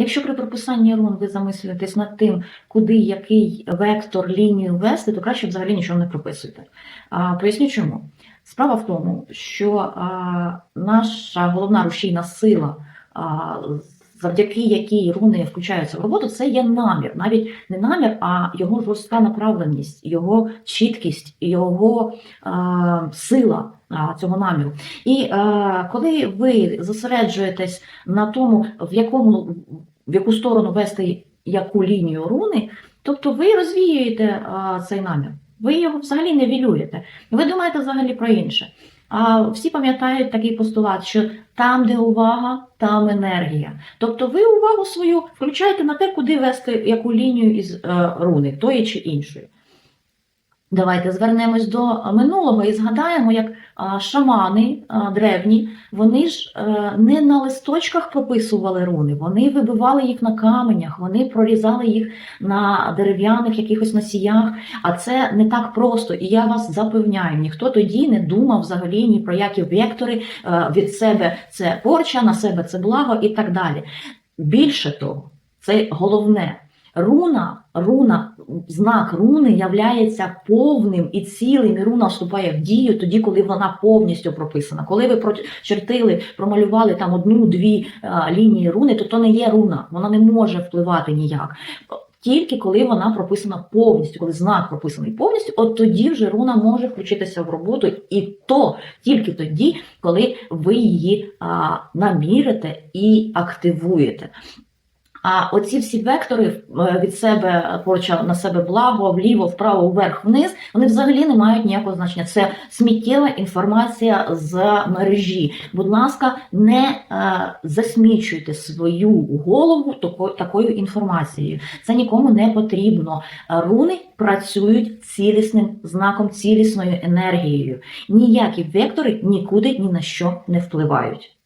Якщо при прописанні рун ви замислюєтесь над тим, куди який вектор лінію вести, то краще взагалі нічого не прописуйте. А, поясню чому. Справа в тому, що а, наша головна рушійна сила, а, завдяки якій руни включаються в роботу, це є намір. Навіть не намір, а його жорстка направленість, його чіткість, його а, сила цього наміру. І а, коли ви зосереджуєтесь на тому, в якому в яку сторону вести яку лінію руни, тобто ви розвіюєте а, цей намір. Ви його взагалі не вілюєте. Ви думаєте взагалі про інше. А всі пам'ятають такий постулат, що там, де увага, там енергія. Тобто ви увагу свою включаєте на те, куди вести яку лінію із е, руни, тої чи іншої. Давайте звернемось до минулого і згадаємо, як шамани древні, вони ж е, не на листочках прописували руни, вони вибивали їх на каменях, вони прорізали їх на дерев'яних якихось носіях. А це не так просто. І я вас запевняю, ніхто тоді не думав взагалі ні про які вектори е, від себе це порча, на себе це благо і так далі. Більше того, це головне. Руна, руна, знак руни являється повним і цілим, і руна вступає в дію тоді, коли вона повністю прописана. Коли ви прочертили, промалювали там одну-дві е, лінії руни, то то не є руна, вона не може впливати ніяк. Тільки коли вона прописана повністю, коли знак прописаний повністю, от тоді вже руна може включитися в роботу, і то тільки тоді, коли ви її а, намірите і активуєте. А оці всі вектори е, від себе порча на себе благо, вліво, вправо, вверх, вниз, вони взагалі не мають ніякого значення. Це сміттєва інформація з мережі. Будь ласка, не е, засмічуйте свою голову тако, такою інформацією. Це нікому не потрібно. Е, Руни працюють цілісним знаком, цілісною енергією. Ніякі вектори нікуди ні на що не впливають.